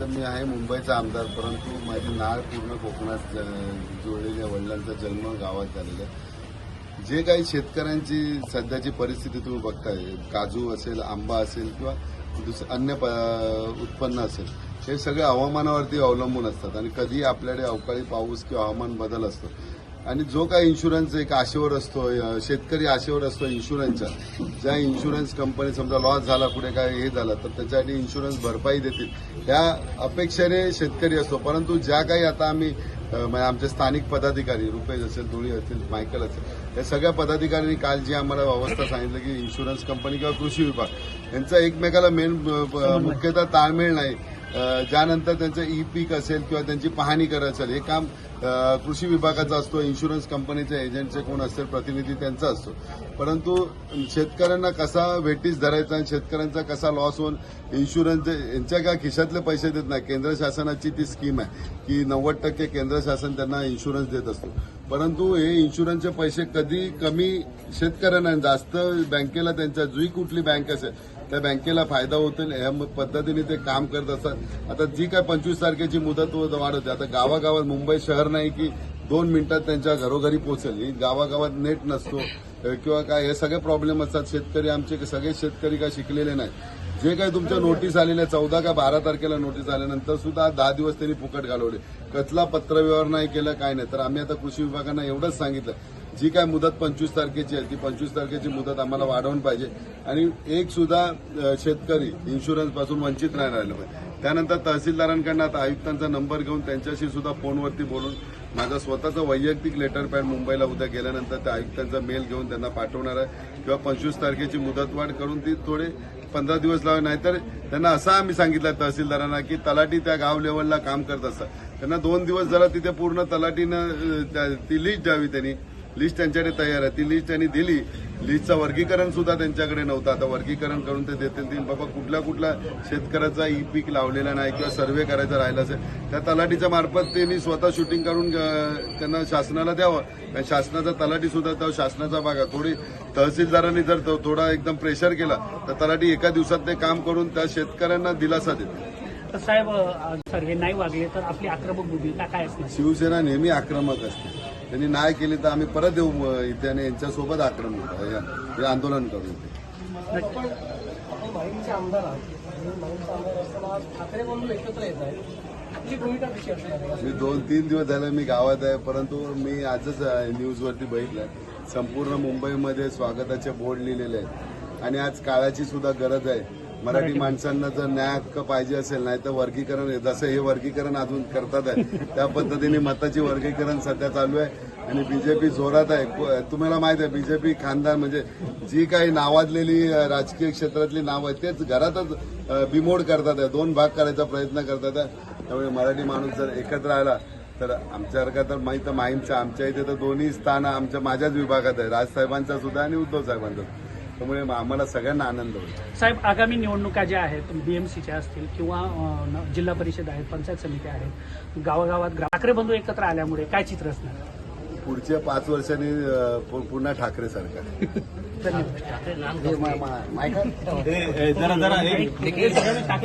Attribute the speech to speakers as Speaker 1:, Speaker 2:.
Speaker 1: तर मी आहे मुंबईचा आमदार परंतु माझी नाळ पूर्ण कोकणात ज- वडिलांचा जन्म गावात झालेला आहे. जे काही शेतकऱ्यांची सध्याची परिस्थिती तुम्ही बघताय काजू असेल आंबा असेल किंवा दुसरं अन्य प- उत्पन्न असेल हे सगळे हवामानावरती अवलंबून असतात आणि कधी आपल्याकडे अवकाळी पाऊस किंवा हवामान बदल असतो. आणि जो काही इन्शुरन्स एक आशेवर असतो शेतकरी आशेवर असतो इन्शुरन्सचा ज्या इन्शुरन्स कंपनी समजा लॉस झाला पुढे काय हे झालं तर त्याच्यासाठी इन्शुरन्स भरपाई देतील. त्या अपेक्षेने शेतकरी असतो. परंतु ज्या काही आता आम्ही म्हणजे आमचे स्थानिक पदाधिकारी रुपेश असेल धुळी असेल मायकल असेल या सगळ्या पदाधिकाऱ्यांनी काल जी आम्हाला व्यवस्था सांगितलं की इन्शुरन्स कंपनी किंवा कृषी विभाग यांचा एकमेकाला मेन मुख्यतः ताळमेळ नाही. ज्यानंतर त्यांचं ई पीक असेल किंवा त्यांची पाहणी करायचं असेल हे काम कृषी विभागाचा असतो इन्शुरन्स कंपनीचे एजंटचे कोण असतील प्रतिनिधी त्यांचा असतो. परंतु शेतकऱ्यांना कसा वेटीस धरायचा आणि शेतकऱ्यांचा कसा लॉस होऊन इन्शुरन्स यांच्या काय खिशातले पैसे देत नाही? केंद्र शासनाची ती स्कीम आहे की नव्वद टक्के केंद्र शासन त्यांना इन्शुरन्स देत असतो. परंतु हे इन्शुरन्सचे पैसे कधी कमी शेतकऱ्यांना जास्त बँकेला त्यांच्या जुई कुठली बँक असेल त्या बँकेला फायदा होतील या पद्धतीने ते काम करत असतात. आता जी काय पंचवीस तारखेची मुदत वाढ होते आता गावागावात मुंबई शहर नाही की दोन मिनिटात त्यांच्या घरोघरी पोहोचेल. ही गावागावात नेट नसतो किंवा काय हे सगळे प्रॉब्लेम असतात. शेतकरी आमचे सगळे शेतकरी काय शिकलेले नाही जे काही तुमच्या नोटीस आलेल्या चौदा का बारा तारखेला नोटीस आल्यानंतर सुद्धा दहा दिवस त्यांनी फुकट घालवले. कसला पत्रव्यवहार नाही केला काय नाही. तर आम्ही आता कृषी विभागांना एवढंच सांगितलं. जी काय मुदत पंचवीस तारखेची आहे ती पंचवीस तारखेची मुदत आम्हाला वाढवून पाहिजे. आणि एक सुद्धा शेतकरी इन्शुरन्सपासून वंचित नाही राहिलं पाहिजे. त्यानंतर तहसीलदारांकडनं आता आयुक्तांचा नंबर घेऊन त्यांच्याशी सुद्धा फोनवरती बोलून माझं स्वतःचं वैयक्तिक लेटर पॅड मुंबईला उद्या गेल्यानंतर त्या आयुक्तांचा मेल घेऊन त्यांना पाठवणार आहे. किंवा पंचवीस तारखेची मुदतवाढ करून ती थोडे पंधरा दिवस लावे नाहीतर त्यांना असं आम्ही सांगितलं तहसीलदारांना की तलाठी त्या गाव लेवलला काम करत असतात. त्यांना दोन दिवस जरा तिथे पूर्ण तलाठीनं ती लिस्ट द्यावी त्यांनी. लिस्ट त्यांच्याकडे तयार आहे. ती लिस्ट त्यांनी दिली. लिस्टचं वर्गीकरण सुद्धा त्यांच्याकडे नव्हतं. आता वर्गीकरण करून ते देतील. बाबा कुठल्या कुठल्या शेतकऱ्याचा ई पीक लावलेला नाही किंवा सर्व्हे करायचा राहिला असेल त्या तलाठीच्या मार्फत ते मी स्वतः शूटिंग करून त्यांना शासनाला द्यावं. कारण शासनाचा तलाठी सुद्धा त्या शासनाचा भाग आहे. थोडी तहसीलदारांनी जर थोडा एकदम प्रेशर केला तर तलाठी एका दिवसात ते काम करून त्या शेतकऱ्यांना दिलासा देते
Speaker 2: तर साहेब अ, सर हे नाही वागले तर आपली आक्रमक भूमिका काय असणार?
Speaker 1: शिवसेना नेहमी आक्रमक असते. त्यांनी नाही केली तर आम्ही परत येऊ इथे आणि यांच्यासोबत आक्रमक हे- आंदोलन करू इथे.
Speaker 3: आमदार
Speaker 1: मी दोन तीन दिवस झाले मी गावात आहे परंतु मी आजच न्यूजवरती बघितलं संपूर्ण मुंबईमध्ये स्वागताचे बोर्ड लिहिलेले आहेत. आणि आज काळाची सुद्धा गरज आहे. मराठी माणसांना जर न्याय हक्क पाहिजे असेल नाही तर वर्गीकरण. जसं हे वर्गीकरण अजून करतात आहे त्या पद्धतीने मताची वर्गीकरण सध्या चालू आहे. आणि बीजेपी जोरात आहे. तुम्हाला माहीत आहे बीजेपी खानदान म्हणजे जी काही नावाजलेली राजकीय क्षेत्रातली नावं आहेत तेच घरातच बिमोड करतात आहे. दोन भाग करायचा प्रयत्न करतात आहे. त्यामुळे मराठी माणूस जर एकत्र आला तर आमच्यासारखा तर माहीत माहीमच्या आमच्या इथे तर दोन्ही स्थान आमच्या माझ्याच विभागात आहे. राजसाहेबांचा सुद्धा आणि उद्धव साहेबांचा. त्यामुळे आम्हाला सगळ्यांना आनंद होईल.
Speaker 2: साहेब आगामी निवडणुका ज्या आहेत बीएमसीच्या असतील किंवा अ, जिल्हा परिषद आहेत पंचायत समिती आहेत गावागावात ग्रा- ठाकरे बंधू एकत्र आल्यामुळे काय चित्र असणार?
Speaker 1: पुढच्या पाच वर्षांनी अ, पु- पुन्हा ठाकरे सरकार.
Speaker 2: धन्यवाद.